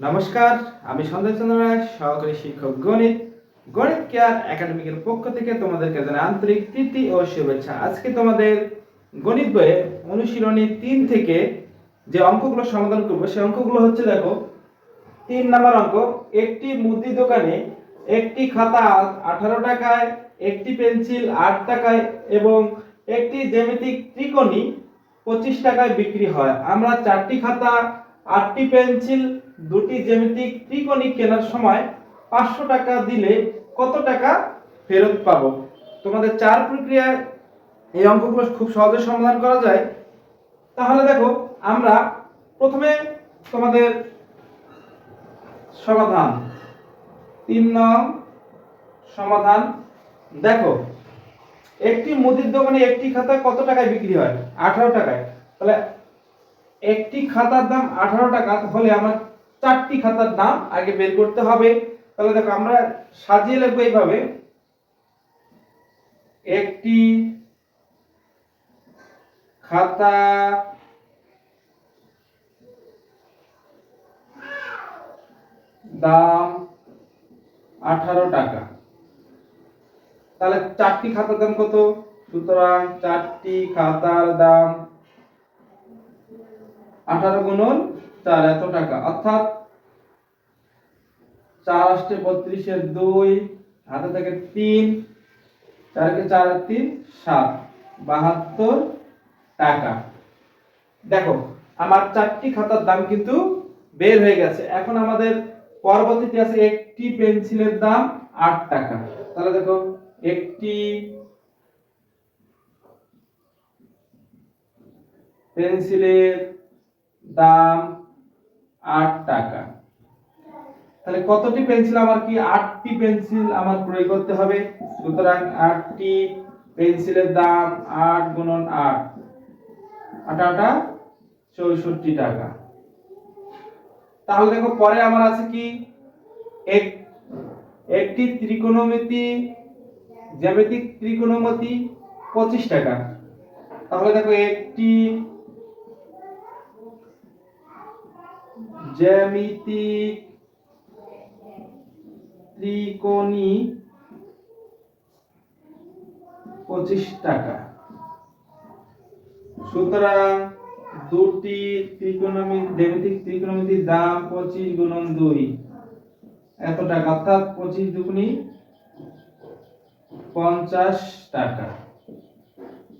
নমস্কার, আমি সঞ্জয় চন্দ্র রায়, সহকারী শিক্ষক গণিত গণিত কেয়ার একাডেমিকের পক্ষ থেকে তোমাদেরকে জানাই আন্তরিক প্রীতি ও শুভেচ্ছা। আজকে তোমাদের গণিত বইয়ে অনুশীলনী তিন থেকে যে অঙ্কগুলো সমাধান করব, সেই অঙ্কগুলো হচ্ছে দেখো, তিন নাম্বার অঙ্ক, একটি মুদি দোকানে একটি খাতা আঠারো টাকায়, একটি পেন্সিল আট টাকায় এবং একটি জ্যামিতিক ত্রিকোণী পঁচিশ টাকায় বিক্রি হয়। আমরা চারটি খাতা, আটটি পেন্সিল দুটি জ্যামিতিক ত্রিকোণী কেনার সময় পাঁচশো টাকা দিলে কত টাকা ফেরত পাবো? তোমাদের চার প্রক্রিয়ায় এই অঙ্কগুলো খুব সহজে সমাধান করা যায়। তাহলে দেখো, আমরা প্রথমে তোমাদের সমাধান। তিন নং সমাধান। দেখো, একটি মুদির দোকানে একটি খাতা কত টাকায় বিক্রি হয়? আঠারো টাকায়। তাহলে একটি খাতার দাম আঠারো টাকা হলে আমার চারটি খাতার দাম আগে বের করতে হবে। তাহলে দেখো আমরা সাজিয়ে লিখব এইভাবে। একটি খাতা, দাম আঠারো টাকা। তাহলে চারটি খাতার দাম কত? সুতরাং চারটি খাতার দাম আঠারো গুণন চার এত টাকা। অর্থাৎ চার আসতে বত্রিশের দুই, হাতে থেকে তিন, চারকে চার তিন, সাত, বাহাত্তর টাকা। দেখো, আমার চারটি খাতার দাম কিন্তু বের হয়ে গেছে। এখন আমাদের পরবর্তীতে আছে একটি পেন্সিলের দাম আট টাকা। তাহলে দেখো, একটি পেন্সিলের দাম আট টাকা। তাহলে কতটি পেন্সিল আমার কি আটটি পেন্সিল আমার ক্রয় করতে হবে? সুতরাং আটটি পেন্সিলের দাম আট গুণন আট। আট আটা চৌষট্টি টাকা। তাহলে দেখো, পরে আমার আছে কি? এক, একটি ত্রিকোণমিতি, জ্যামিতিক ত্রিকোণমিতি পঁচিশ টাকা। তাহলে দেখো, একটি জ্যামিতিক ত্রিকোণী পঁচিশ টাকা। সুতরাং দুটি ত্রিকোণমিত, জ্যামিতিক ত্রিকোণমিতির দাম পঁচিশ গুণন দুই। এত টাকা, অর্থাৎ পঁচিশ দুগুণি পঞ্চাশ টাকা।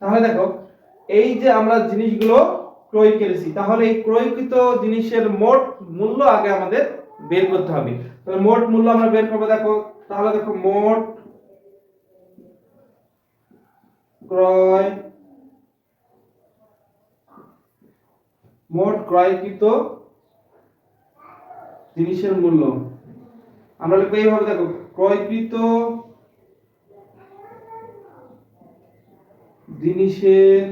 তাহলে দেখো, এই যে আমরা জিনিসগুলো ক্রয় করেছি। তাহলে এই ক্রয়কৃত জিনিসের মোট মূল্য আগে আমাদের বের করতে হবে। তাহলে মোট মূল্য আমরা বের করব, দেখো, তাহলে দেখো মোট ক্রয়, মোট ক্রয়কৃত জিনিসের মূল্য। আমরা লিখব এইভাবে, দেখো, ক্রয়কৃত জিনিসের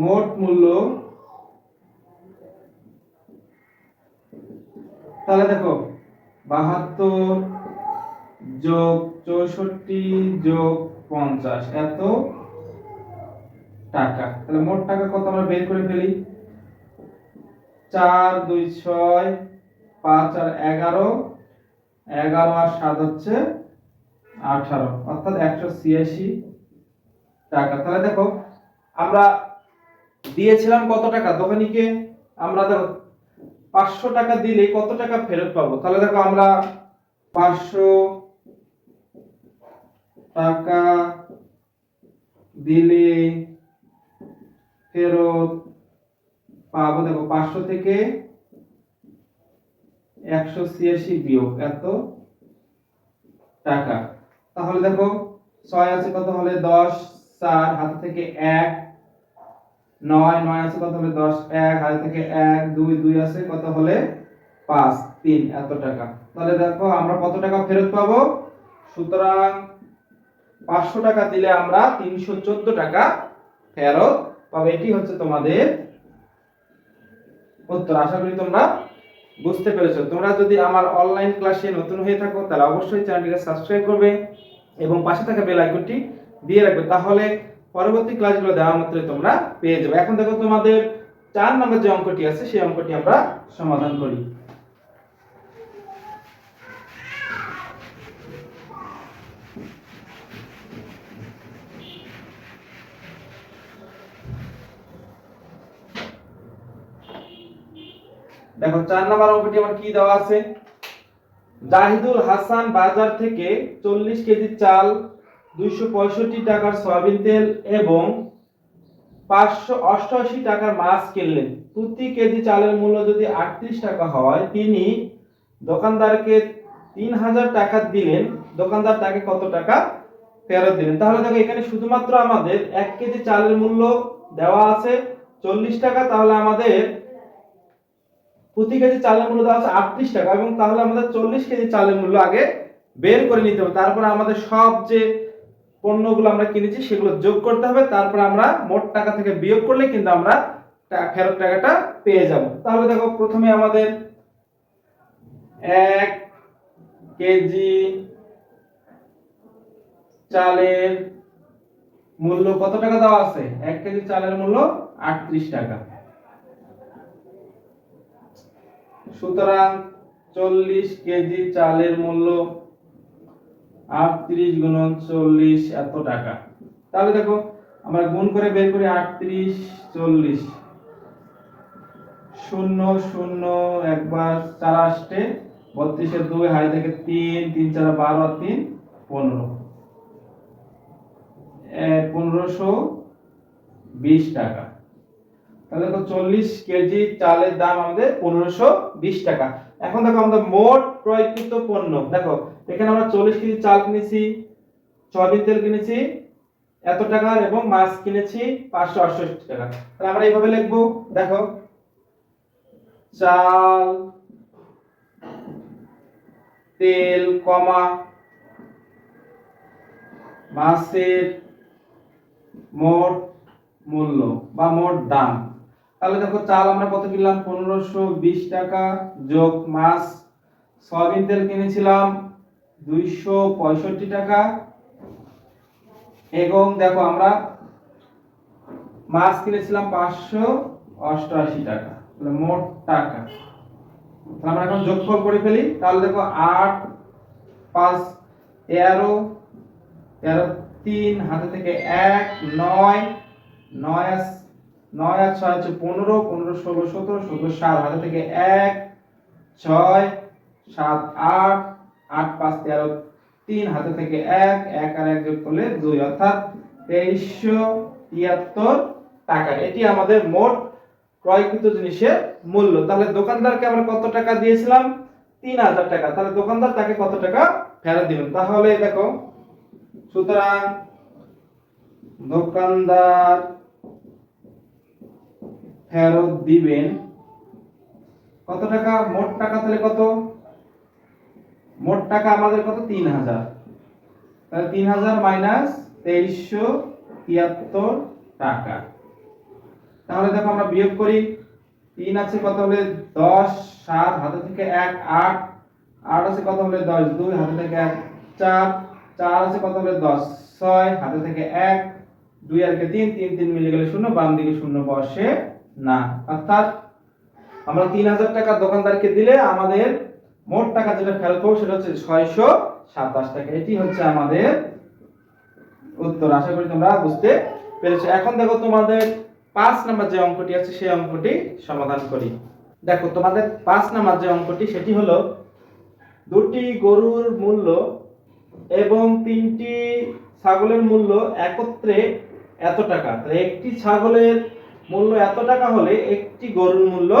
মোট মূল্য তাহলে দেখো, বাহাত্তর যোগ চৌষট্টি যোগ পঞ্চাশ, এত টাকা। তাহলে মোট টাকা কত আমরা বের করে ফেলি? চার, দুই, ছয়, পাঁচ আর এগারো। এগারো আর সাত হচ্ছে আঠারো, অর্থাৎ একশো ছিয়াশি টাকা। তাহলে দেখো, আমরা দিয়েছিলাম কত টাকা? দোকানিকে আমরা দেখো পাঁচশো টাকা দিলে কত টাকা ফেরত পাবো? তাহলে দেখো আমরা পাঁচশো টাকা দিলে ফেরত পাবো, দেখো পাঁচশো থেকে একশো ছিয়াশি বিয়োগ এত টাকা। তাহলে দেখো ছয় আছে কত হলে দশ, চার, হাতে থেকে এক নয় নয় আছে, কত হলে দশ? এক হাতে থেকে এক, দুই দুই আছে, কত হলে পাঁচ? তিন, এত টাকা। তাহলে দেখো, আমরা কত টাকা ফেরত পাবো? সুতরাং পাঁচশো টাকা দিলে আমরা তিনশো চোদ্দ টাকা ফেরত পাবো। এটি হচ্ছে তোমাদের উত্তর। আশা করি তোমরা বুঝতে পেরেছ। তোমরা যদি আমার অনলাইন ক্লাসে নতুন হয়ে থাকো, তাহলে অবশ্যই চ্যানেলটিকে সাবস্ক্রাইব করবে এবং পাশে থাকা বেল আইকনটি দিয়ে রাখবে। তাহলে পরবর্তী ক্লাসগুলো দেওয়া মাত্রই তোমরা পেয়ে যাবে। এখন দেখো তোমাদের চার নম্বর যে অঙ্কটি আছে, সেই অঙ্কটি আমরা সমাধান করি। দেখো, চার নম্বর অঙ্কটি আমার কি দেওয়া আছে? জাহিদুল হাসান বাজার থেকে চল্লিশ কেজি চাল দুইশো পঁয়ষট্টি টাকার সয়াবিন তেল এবং পাঁচশো অষ্টআশি টাকার মাছ কিনলেন। প্রতি কেজি চালের মূল্য যদি আটত্রিশ টাকা হয়, তিনি দোকানদারকে তিন হাজার টাকা দিলেন। দোকানদার তাকে কত টাকা ফেরত দিলেন? তাহলে দেখো, এখানে শুধুমাত্র আমাদের এক কেজি চালের মূল্য দেওয়া আছে চল্লিশ টাকা, তাহলে আমাদের প্রতি কেজি চালের মূল্য দেওয়া আছে আটত্রিশ টাকা এবং তাহলে আমাদের চল্লিশ কেজি চালের মূল্য আগে বের করে নিতে হবে। তারপরে আমাদের সব যে পণ্যগুলো আমরা কিনেছি, সেগুলো যোগ করতে হবে। তারপর আমরা মোট টাকা থেকে বিয়োগ করলে কিন্তু আমরা ফেরত টাকাটা পেয়ে যাব। তাহলে দেখো, প্রথমে আমাদের এক কেজি চালের মূল্য কত টাকা দেওয়া আছে? এক কেজি চালের মূল্য আটত্রিশ টাকা। সুতরাং চল্লিশ কেজি চালের মূল্য আটত্রিশ গুণন চল্লিশ এত টাকা। তাহলে দেখো, আমরা গুণ করে বের করি আটত্রিশ চল্লিশ। শূন্য শূন্য, একবার চার আসতে বত্রিশের দুই, হাই থেকে তিন তিন চার, বারো তিন, পনেরো। পনেরোশো বিশ টাকা। তাহলে দেখো, চল্লিশ কেজি চালের দাম আমাদের পনেরোশো বিশ টাকা। এখন দেখো, আমাদের মোট ক্রয়কৃত পণ্য। দেখো এখানে আমরা চল্লিশ কেজি চাল কিনেছি, সয়াবিন তেল কিনেছি, এত টাকার এবং মাছ কিনেছি পাঁচশো আটষট্টি টাকা। তাহলে আমরা এইভাবে লিখব, দেখো। চাল, তেল, কমা, মাছের মোট মূল্য বা মোট দাম। তাহলে দেখো, চাল আমরা কত কিনলাম? পনেরোশো বিশ টাকা যোগ মাছ, সয়াবিন তেল কিনেছিলাম দুইশো পঁয়ষট্টি টাকা। এবং দেখো আমরা মাছ কিনেছিলাম পাঁচশো অষ্টআশি টাকা তাহলে মোট টাকা। আমরা এখন যোগফল করে ফেলি। তাহলে দেখো আট পাঁচ তেরো তেরো তিন, হাতে থেকে এক, নয় নয় নয় আর ছয় হচ্ছে পনেরো পনেরো ষোলো সতেরো সতেরো সাত, হাতে থেকে এক, ছয়, সাত, আট আট, পাঁচ, তেরো, তিন হাতে থেকে এক এক আর এক যোগ করলে দুই, অর্থাৎ তেইশশো তিয়াত্তর টাকা। এটি আমাদের মোট ক্রয়কৃত জিনিসের মূল্য। তাহলে দোকানদারকে আমরা কত টাকা দিয়েছিলাম? তিন হাজার টাকা। তাহলে দোকানদার তাকে কত টাকা ফেরত দিবেন? তাহলে দেখো, সুতরাং দোকানদার ফেরত দিবেন কত টাকা? মোট টাকা তাহলে কত? মোট টাকা আমাদের কত? তিন হাজার। তাহলে তিন হাজার মাইনাস তেইশশো তিয়াত্তর টাকা। তাহলে দেখো আমরা বিয়োগ করি। তিন আছে কত হলে দশ, সাত, হাতে থেকে এক, আট। আট আছে কত হলে দশ? দুই, হাতে থেকে এক, চার। চার আছে কত হলে দশ? ছয়, হাতে থেকে এক। দুই আর কে তিন তিন তিন মিলে গেলে শূন্য, বাম দিকে শূন্য বসে না। অর্থাৎ আমরা তিন হাজার টাকা দোকানদারকে দিলে আমাদের মোট টাকা যেটা ফেরত পাবো সেটা হচ্ছে ছয়শো সাতাশ টাকা। এটি হচ্ছে আমাদের উত্তর। আশা করি তোমরা বুঝতে পেরেছ। এখন দেখো তোমাদের পাঁচ নাম্বার যে অঙ্কটি আছে, সেই অঙ্কটি সমাধান করি। দেখো, তোমাদের পাঁচ নাম্বার যে অঙ্কটি, সেটি হলো দুটি গরুর মূল্য এবং তিনটি ছাগলের মূল্য একত্রে এত টাকা। তাহলে একটি ছাগলের মূল্য এত টাকা হলে একটি গরুর মূল্য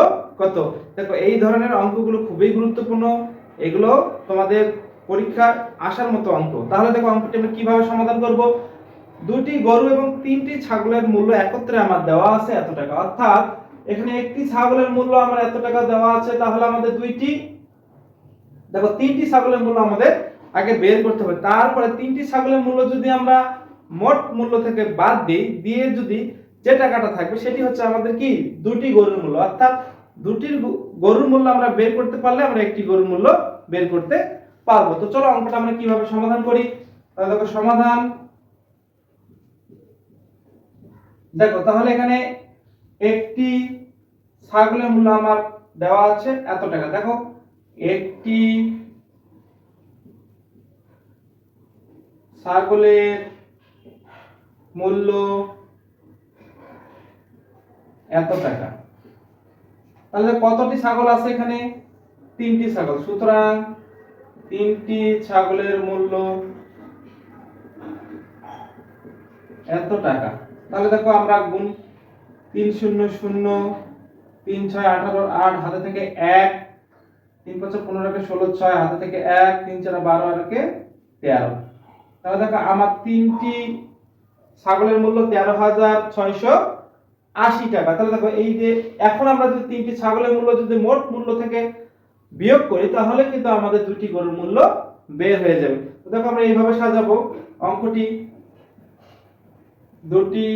কত? দেখো, এই ধরনের অঙ্কগুলো খুবই গুরুত্বপূর্ণ। এগুলো তোমাদের পরীক্ষার আসার মতো অঙ্ক। তাহলে দেখো, অঙ্কটি আমরা কীভাবে সমাধান করব? দুটি গরু এবং তিনটি ছাগলের মূল্য একত্রে আমার দেওয়া আছে এত টাকা। অর্থাৎ, এখানে একটি ছাগলের মূল্য আমার এত টাকা দেওয়া আছে, তাহলে আমাদের দুইটি, দেখো, তিনটি ছাগলের মূল্য আমাদের আগে বের করতে হবে। তারপরে তিনটি ছাগলের মূল্য যদি আমরা মোট মূল্য থেকে বাদ দিই, দিয়ে যদি যে টাকাটা থাকবে, সেটি হচ্ছে আমাদের কি? দুটি গরুর মূল্য। অর্থাৎ দুটির গরুর মূল্য আমরা বের করতে পারলে আমরা একটি গরুর মূল্য বের করতে পারব। তো চলো অঙ্কটা আমরা কীভাবে সমাধান করি? তাহলে দেখো, সমাধান। দেখো, তাহলে এখানে একটি ছাগলের মূল্য আমার দেওয়া আছে এত টাকা। দেখো, একটি ছাগলের মূল্য এত টাকা। তাহলে কতটি ছাগল আছে এখানে? তিনটি ছাগল। সুতরাং তিনটি ছাগলের মূল্য এত টাকা। তাহলে দেখো আমরা গুণ তিন শূন্য শূন্য, তিন ছয় আঠারো আট হাতে থেকে এক, তিন পাঁচ পনেরো কে ষোলো ছয় হাতে থেকে এক, তিন চার বারো আর কে তেরো। তাহলে দেখো আমার তিনটি ছাগলের মূল্য তেরো হাজার ছয়শো আশি টাকা তাহলে দেখো এই যে এখন আমরা যদি তিনটি ছাগলের মূল্য যদি মোট মূল্য থেকে বিয়োগ করি, তাহলে কিন্তু আমাদের দুটি গরুর মূল্য বের হয়ে যাবে। দেখো আমরা এইভাবে সাজাবো। অঙ্কটি দুটি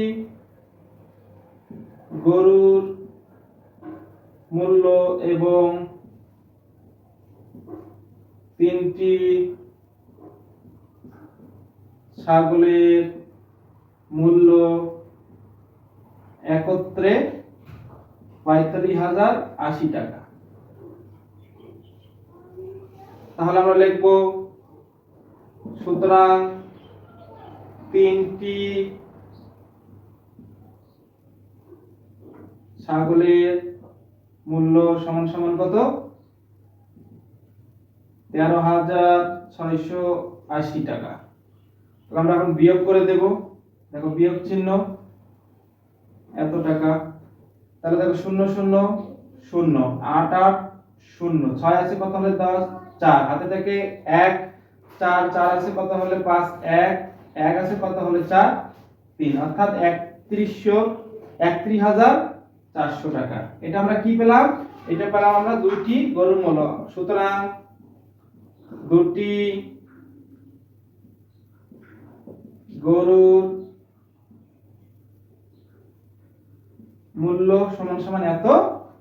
গরুর মূল্য এবং তিনটি ছাগলের মূল্য একত্রে পঁয়তাল্লিশ হাজার আশি টাকা। তাহলে আমরা লিখব, সুতরাং তিনটি ছাগলের মূল্য সমান সমান কত? তেরো হাজার ছয়শো আশি টাকা। আমরা এখন বিয়োগ করে দেব। দেখো বিয়োগ চিহ্ন। এত টাকা? তাহলে দেখো শূন্য শূন্য শূন্য। আট আট, শূন্য। ছয় আছে কত হলে দশ? চার। হাতে থেকে এক, চার। চার আছে কত হলে পাঁচ? এক। এক আছে কত হলে চার? তিন। অর্থাৎ একত্রিশশো একত্রিশ হাজার চারশো টাকা। এটা আমরা কি পেলাম? এটা পেলাম আমরা দুইটি গরুর মূল্য সুতরাং দুটি গরুর মূল্য সমান সমান এত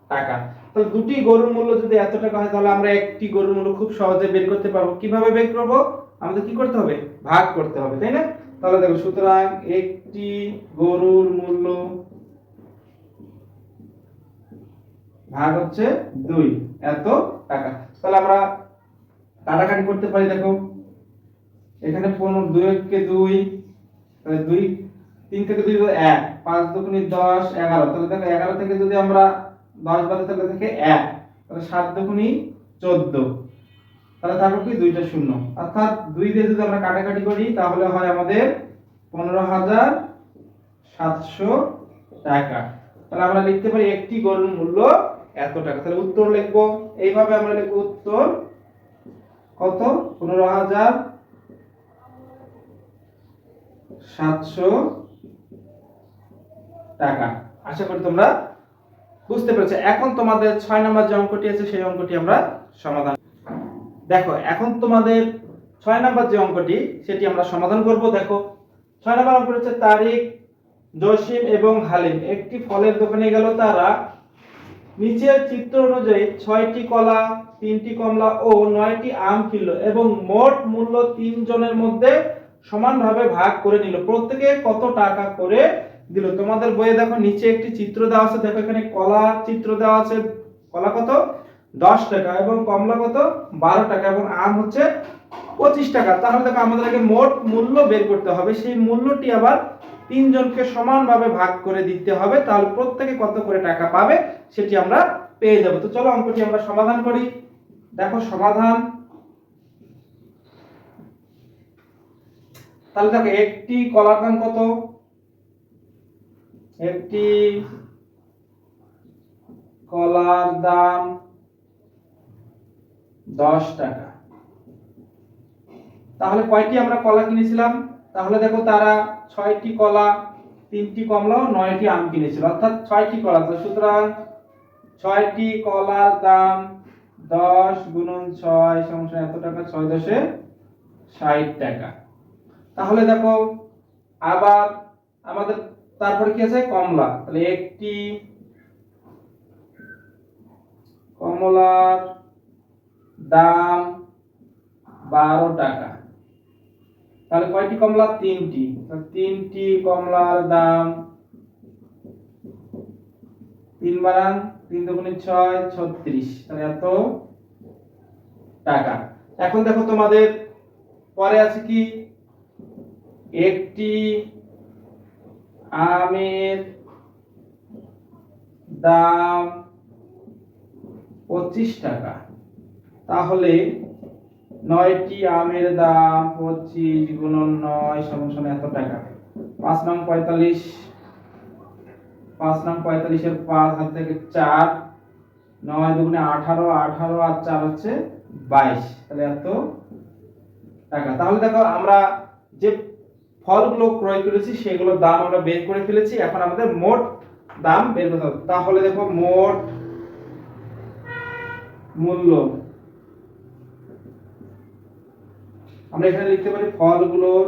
টাকা। তাহলে দুটি গরুর মূল্য যদি এত টাকা হয়, তাহলে আমরা একটি গরুর মূল্য খুব সহজে বের করতে পারব। কীভাবে বের করব? আমাদের কি করতে হবে? ভাগ করতে হবে, তাই না? তাহলে দেখো, সুতরাং একটি গরুর মূল্য ভাগ হচ্ছে দুই। এত টাকা। তাহলে আমরা কাটাকাটি করতে পারি, দেখো। এখানে পনেরো, দুই কে দুই, তাহলে দুই তিন থেকে দুই এক, পাঁচ দুগুণি দশ, এগারো। তাহলে দেখো এগারো থেকে যদি আমরা দশ বাদে তাহলে থেকে এক, তাহলে সাত দুগুণি চোদ্দ। তাহলে থাকবে কি? দুইটা শূন্য। অর্থাৎ দুই দিয়ে যদি আমরা কাটাকাটি করি, তাহলে হয় আমাদের পনেরো হাজার সাতশো টাকা। তাহলে আমরা লিখতে পারি একটি গরুর মূল্য এত টাকা। তাহলে উত্তর লিখব। এইভাবে আমরা লিখব উত্তর কত? পনেরো হাজার সাতশো টাকা। আশা করি তোমরা বুঝতে পেরেছ। এখন তোমাদের ছয় নম্বর যে অঙ্কটি আছে, সেই অঙ্কটি আমরা সমাধান দেখো, এখন তোমাদের ছয় নম্বর যে অঙ্কটি, সেটি আমরা সমাধান করব। দেখো, ছয় নম্বর অঙ্কটি হচ্ছে তারিখ, জসিম এবং হালিম। একটি ফলের দোকানে গেল তারা। নিচের চিত্র অনুযায়ী ছয়টি কলা, তিনটি কমলা ও নয়টি আম কিনলো এবং মোট মূল্য তিনজনের মধ্যে সমানভাবে ভাগ করে নিল। প্রত্যেকে কত টাকা করে দিল। তোমাদের বইয়ে দেখো, নিচে একটি চিত্র দেওয়া আছে, দেখো এখানে কলা চিত্র দেওয়া আছে। কলা কত? দশ টাকা এবং কমলা কত? বারো টাকা এবং আম হচ্ছে পঁচিশ টাকা। তাহলে দেখো, আমাদেরকে মোট মূল্য বের করতে হবে। সেই মূল্যটি আবার তিনজনকে সমানভাবে ভাগ করে দিতে হবে। তাহলে প্রত্যেকে কত করে টাকা পাবে সেটি আমরা পেয়ে যাব। তো চলো, অঙ্কটি আমরা সমাধান করি। দেখো, সমাধান। তাহলে দেখো, একটি কলার দাম কত? একটি কলার দাম দশ টাকা। তাহলে কয়টি আমরা কলা কিনেছিলাম? তাহলে দেখো তারা ছয়টি কলা, তিনটি কমলা ও নয়টি আম কিনেছিল। অর্থাৎ ছয়টি কলা। সুতরাং ছয়টি কলার দাম দশ গুণন ছয় সমস্যা এত টাকা, ছয় দশে ষাট টাকা। তাহলে দেখো আবার তারপরে কি আছে? কমলা। তাহলে একটি কমলার দাম বারো টাকা। তাহলে কয়টি কমলা? তিনটি। তিনটি কমলার দাম তিন বারান তিন দুগুণে ছয়, ছত্রিশ। তাহলে এত টাকা। এখন দেখো তোমাদের পরে আছে কি? একটি আমের দাম পঁচিশ টাকা। তাহলে নয়টি আমের দাম পঁচিশ গুণন নয় সমান এত টাকা। পাঁচ নং পঁয়তাল্লিশ, পাঁচ নং পঁয়তাল্লিশের পাঁচ হাত থেকে চার, নয় দুগুণে আঠারো আঠারো আর চার হচ্ছে বাইশ। তাহলে এত টাকা। তাহলে দেখো আমরা যে ফলগুলো ক্রয় করেছি, সেগুলোর দাম আমরা বের করে ফেলেছি। এখন আমাদের মোট দাম বের করতে হবে। তাহলে দেখো, মোট মূল্য। আমরা এখানে লিখতে পারি ফলগুলোর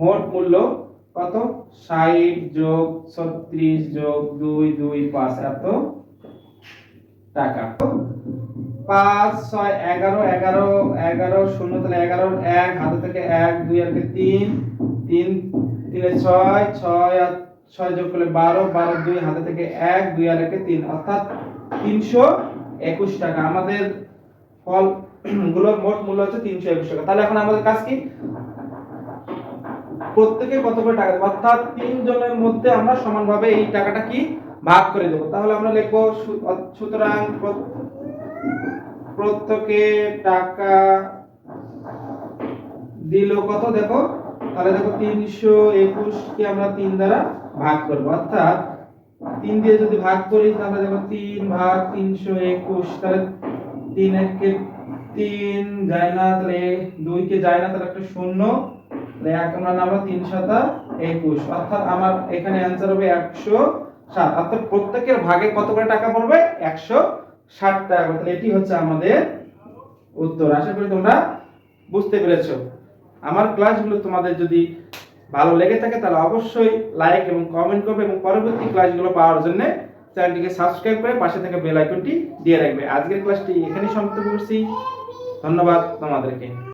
মোট মূল্য কত? ষাট যোগ ছত্রিশ যোগ দুই দুই পাঁচ, এত টাকা। পাঁচ, ছয়, এগারো এগারো এগারো, শূন্য তাহলে এগারো, এক, হাতে থেকে এক, দুই আর তিন তিন, তিনে ছয় ছয় আর ছয় যোগ করলে বারো বারো, দুই, হাতে থেকে এক, দুই আর একে তিন, অর্থাৎ তিনশো একুশ টাকা। আমাদের ফলগুলোর মোট মূল্য হচ্ছে তিনশো একুশ টাকা। তাহলে এখন আমাদের কাজ কি? প্রত্যেকে কত করে টাকা দেবো? অর্থাৎ তিন জনের মধ্যে আমরা সমানভাবে এই টাকাটা কি ভাগ করে দেবো? তাহলে আমরা লিখব সুতরাং প্রত্যেকে টাকা দিল কত দেখো? তাহলে দেখো তিনশো একুশ কে আমরা তিন দ্বারা ভাগ করব। অর্থাৎ তিন দিয়ে যদি ভাগ করি, তাহলে দেখো তিন ভাগ তিনশো একুশ, তাহলে তিন একে তিন যায় না, তাহলে দুই কে যায় না, তাহলে একটা শূন্য। তাহলে এক আমরা নামলো তিন সাতা একুশ। অর্থাৎ আমার এখানে অ্যান্সার হবে একশো সাত। অর্থাৎ প্রত্যেকের ভাগে কত করে টাকা পড়বে? একশো ষাট টাকা তাহলে এটি হচ্ছে আমাদের উত্তর। আশা করি তোমরা বুঝতে পেরেছ। আমার ক্লাসগুলো তোমাদের যদি ভালো লেগে থাকে, তাহলে অবশ্যই লাইক এবং কমেন্ট করবে এবং পরবর্তী ক্লাসগুলো পাওয়ার জন্য চ্যানেলটিকে সাবস্ক্রাইব করে পাশে থাকা বেল আইকনটি দিয়ে রাখবে। আজকের ক্লাসটি এখানেই সমাপ্ত করছি। ধন্যবাদ তোমাদেরকে।